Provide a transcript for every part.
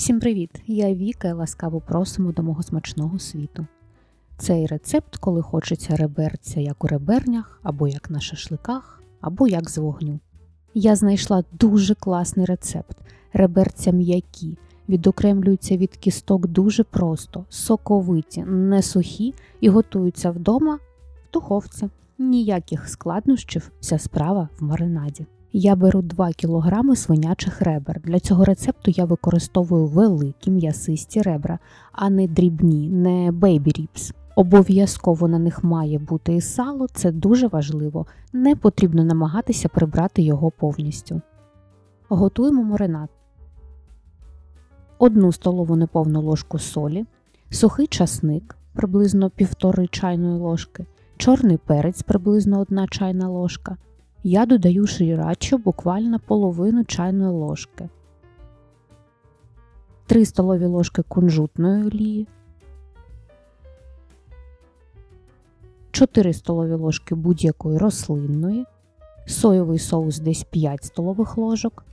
Всім привіт! Я Віка і ласкаво просимо до мого смачного світу. Цей рецепт, коли хочеться реберця, як у ребернях, або як на шашликах, або як з вогню. Я знайшла дуже класний рецепт. Реберця м'які, відокремлюються від кісток дуже просто, соковиті, не сухі і готуються вдома в духовці. Ніяких складнощів, вся справа в маринаді. Я беру 2 кг свинячих ребер. Для цього рецепту я використовую великі м'ясисті ребра, а не дрібні, не baby ribs. Обов'язково на них має бути і сало, це дуже важливо. Не потрібно намагатися прибрати його повністю. Готуємо маринад. Одну столову неповну ложку солі, сухий часник приблизно 1,5 чайної ложки, чорний перець приблизно 1 чайна ложка. Я додаю шрірачу буквально половину чайної ложки, 3 столові ложки кунжутної олії, 4 столові ложки будь-якої рослинної, соєвий соус десь 5 столових ложок,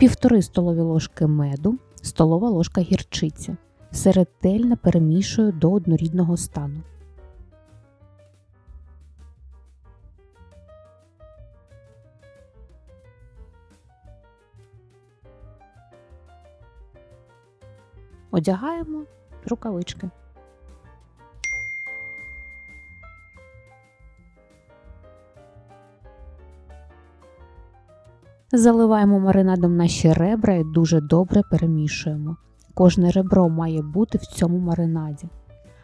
1,5 столові ложки меду, столова ложка гірчиці. Все ретельно перемішую до однорідного стану. Одягаємо рукавички. Заливаємо маринадом наші ребра і дуже добре перемішуємо. Кожне ребро має бути в цьому маринаді.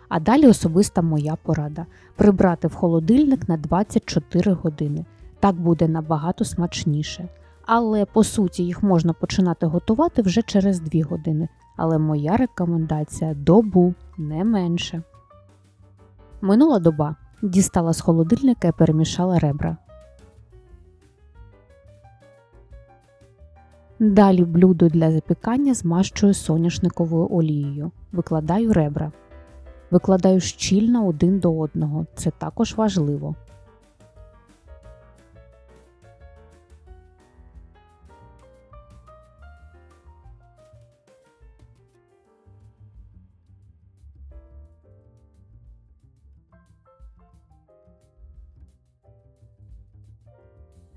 А далі особиста моя порада прибрати в холодильник на 24 години. Так буде набагато смачніше. Але по суті їх можна починати готувати вже через 2 години. Але моя рекомендація добу не менше. Минула доба. Дістала з холодильника і перемішала ребра. Далі блюдо для запікання змащую соняшниковою олією. Викладаю ребра. Викладаю щільно один до одного. Це також важливо.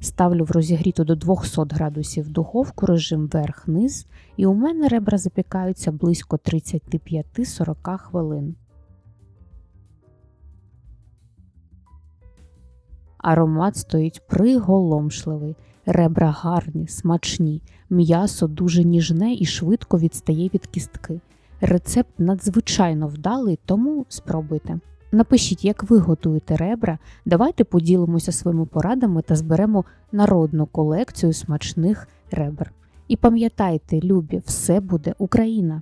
Ставлю в розігріту до 200 градусів духовку режим верх-низ, і у мене ребра запікаються близько 35-40 хвилин. Аромат стоїть приголомшливий, ребра гарні, смачні, м'ясо дуже ніжне і швидко відстає від кістки. Рецепт надзвичайно вдалий, тому спробуйте. Напишіть, як ви готуєте ребра. Давайте поділимося своїми порадами та зберемо народну колекцію смачних ребер. І пам'ятайте, любі, все буде Україна!